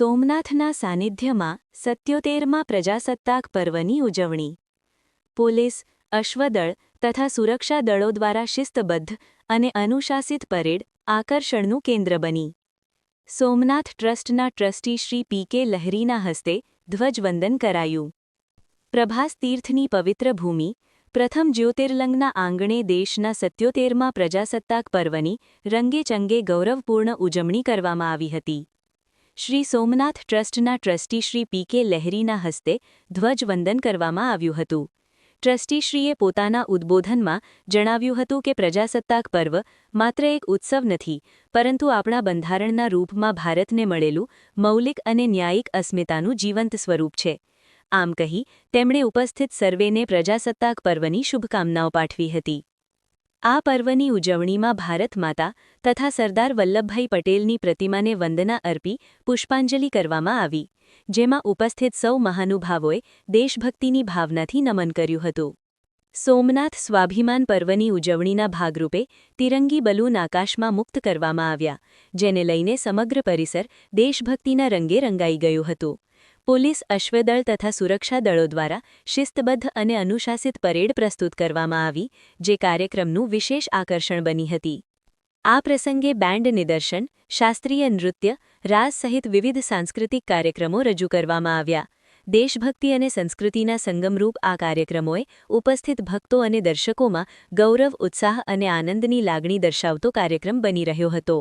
સોમનાથના સાનિધ્યમાં સત્યોતેરમાં પ્રજાસત્તાક પર્વની ઉજવણી. પોલીસ, અશ્વદળ તથા સુરક્ષા દળો દ્વારા શિસ્તબદ્ધ અને અનુશાસિત પરેડ આકર્ષણનું કેન્દ્ર બની. સોમનાથ ટ્રસ્ટના ટ્રસ્ટી શ્રી પી કે લહેરીના હસ્તે ધ્વજવંદન કરાયું. પ્રભાસ તીર્થની પવિત્ર ભૂમિ, પ્રથમ જ્યોતિર્લિંગના આંગણે દેશના સત્યોતેરમાં પ્રજાસત્તાક પર્વની રંગેચંગે ગૌરવપૂર્ણ ઉજવણી કરવામાં આવી હતી. શ્રી સોમનાથ ટ્રસ્ટના ટ્રસ્ટી શ્રી પી કે લહેરીના હસ્તે ધ્વજવંદન કરવામાં આવ્યું હતું. ટ્રસ્ટીશ્રીએ પોતાના ઉદ્બોધનમાં જણાવ્યું હતું કે પ્રજાસત્તાક પર્વ માત્ર એક ઉત્સવ નથી, પરંતુ આપણા બંધારણના રૂપમાં ભારતને મળેલું મૌલિક અને ન્યાયિક અસ્મિતાનું જીવંત સ્વરૂપ છે. આમ કહી, તેમણે ઉપસ્થિત સર્વેને પ્રજાસત્તાક પર્વની શુભકામનાઓ પાઠવી હતી. આ પર્વની ઉજવણીમાં ભારત માતા તથા સરદાર વલ્લભભાઈ પટેલની પ્રતિમાને વંદના અર્પી, પુષ્પાંજલિ કરવામાં આવી, જેમાં ઉપસ્થિત સૌ મહાનુભાવોએ દેશભક્તિની ભાવનાથી નમન કર્યું હતું. સોમનાથ સ્વાભિમાન પર્વની ઉજવણીના ભાગરૂપે તિરંગી બલૂન આકાશમાં મુક્ત કરવામાં આવ્યા, જેને લઈને સમગ્ર પરિસર દેશભક્તિના રંગે રંગાઈ ગયું હતું. પોલીસ અશ્વદળ તથા સુરક્ષા દળો દ્વારા શિસ્તબદ્ધ અને અનુશાસિત પરેડ પ્રસ્તુત કરવામાં આવી, જે કાર્યક્રમનું વિશેષ આકર્ષણ બની હતી. આ પ્રસંગે બેન્ડ નિદર્શન, શાસ્ત્રીય નૃત્ય, રાસ સહિત વિવિધ સાંસ્કૃતિક કાર્યક્રમો રજૂ કરવામાં આવ્યા. દેશભક્તિ અને સંસ્કૃતિના સંગમરૂપ આ કાર્યક્રમોએ ઉપસ્થિત ભક્તો અને દર્શકોમાં ગૌરવ, ઉત્સાહ અને આનંદની લાગણી દર્શાવતો કાર્યક્રમ બની રહ્યો હતો.